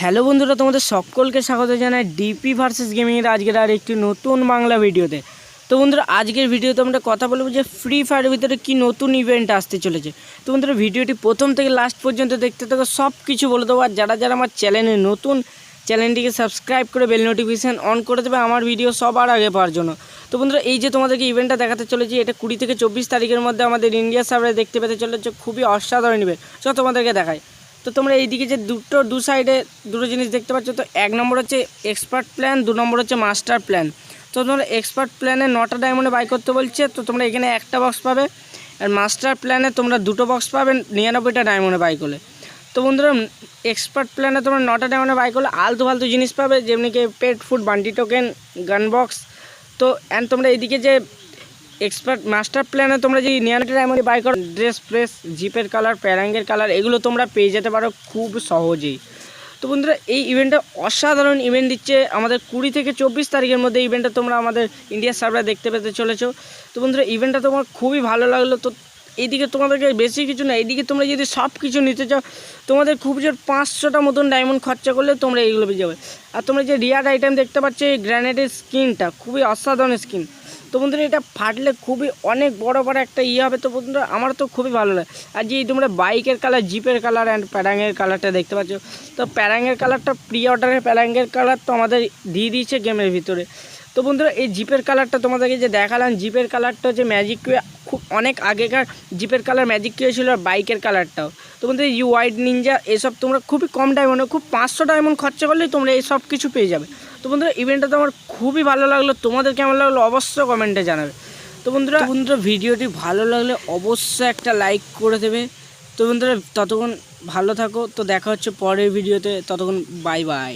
Hello বন্ধুরা, তোমাদের সকলকে স্বাগত জানাই ডিপি ভার্সেস গেমিংয়ের আজকের আর একটি নতুন বাংলা ভিডিওতে। তো বন্ধুরা, আজকের ভিডিওতে আমরা কথা বলব যে ফ্রি ফায়ারের ভিতরে কি নতুন ইভেন্ট আসতে চলেছে। তো বন্ধুরা, ভিডিওটি প্রথম থেকে লাস্ট পর্যন্ত দেখতে থাকো সব কিছু বলে দেবো। আর যারা যারা আমার চ্যানেলে নতুন চ্যানেলটিকে সাবস্ক্রাইব করে বেল নোটিফিকেশান অন করে দেবে আমার ভিডিও সবার আগে পাওয়ার জন্য। তো বন্ধুরা, এই যে তোমাদেরকে ইভেন্টটা দেখাতে চলেছি, এটা কুড়ি থেকে চব্বিশ তারিখের মধ্যে আমাদের ইন্ডিয়া সার্ভারে দেখতে পেতে চলেছে, খুবই অসাধারণ ইভেন্ট চলো তোমাদেরকে দেখায় তো তোমরা এইদিকে যে দুটো, দু সাইডে দুটো জিনিস দেখতে পাচ্ছ, তো এক নম্বর হচ্ছে এক্সপার্ট প্ল্যান দু নম্বর হচ্ছে মাস্টার প্ল্যান তো তোমরা এক্সপার্ট প্ল্যানে নটা ডায়মন্ডে বাই করতে বলছে, তো তোমরা এখানে একটা বক্স পাবে। আর মাস্টার প্ল্যানে তোমরা দুটো বক্স পাবে নিরানব্বইটা ডায়মন্ডে বাই করলে। তো বন্ধুরা এক্সপার্ট প্ল্যানে তোমরা নটা ডায়মন্ডে বাই করলে আলতু ফালতু জিনিস পাবে, যেমনি কি পেট ফুড বান্টি টোকেন গান বক্স তো অ্যান্ড তোমরা এইদিকে যে এক্সপার্ট মাস্টার প্ল্যানে তোমরা যে নিয়ানটা ডায়মন্ডে বাই করো ড্রেস প্রেস জিপের কালার প্যারাঙ্গের কালার এগুলো তোমরা পেয়ে যেতে পারো খুব সহজেই। তো বন্ধুরা, এই ইভেন্টটা অসাধারণ ইভেন্ট দিচ্ছে। আমাদের কুড়ি থেকে চব্বিশ তারিখের মধ্যে ইভেন্টটা তোমরা আমাদের ইন্ডিয়ার সার্ভারে দেখতে পেতে চলেছো। তো বন্ধুরা ইভেন্টটা তোমার খুবই ভালো লাগল। তো এইদিকে তোমাদেরকে বেশি কিছু না, এইদিকে তোমরা যদি সব কিছু নিতে চাও, তোমাদের খুব জোর পাঁচশোটা মতন ডায়মন্ড খরচা করলে তোমরা এইগুলো পেয়ে যাবে। আর তোমরা যে রিয়ার আইটেম দেখতে পাচ্ছ, এই গ্র্যানেডের স্কিনটা খুবই অসাধারণ স্কিন তো বন্ধুরা, এটা ফাটলে খুবই অনেক বড় বড় একটা ইয়ে হবে তো বন্ধুরা, আমার তো খুবই ভালো লাগে। আর যে তোমরা বাইকের কালার, জিপের কালার অ্যান্ড প্যারাঙ্গের কালারটা দেখতে পাচ্ছ, তো প্যারাঙ্গের কালারটা প্রি অর্ডারের প্যারাঙ্গের কালার তো আমাদের দিয়ে দিয়েছে গেমের ভিতরে। তো বন্ধুরা, এই জিপের কালারটা তোমাদেরকে যে দেখালাম, জিপের কালারটা হচ্ছে ম্যাজিক খুব অনেক আগেকার জিপের কালার ম্যাজিক কী ছিল আর বাইকের কালারটাও তো বন্ধুরা ইউ হোয়াইট নিনজা এসব তোমরা খুবই কম ডায়মন্ডে খুব পাঁচশো ডায়মন্ড খরচা করলেই তোমরা এই সব কিছু পেয়ে যাবে। তো বন্ধুরা ইভেন্টটা তো আমার খুবই ভালো লাগল, তোমাদের কেমন লাগল অবশ্যই কমেন্টে জানাবে। তো বন্ধুরা বন্ধুরা, ভিডিওটি ভালো লাগলে অবশ্যই একটা লাইক করে দেবে। তো বন্ধুরা, ততক্ষণ ভালো থাকো, তো দেখা হচ্ছে পরের ভিডিওতে ততক্ষণ বাই বাই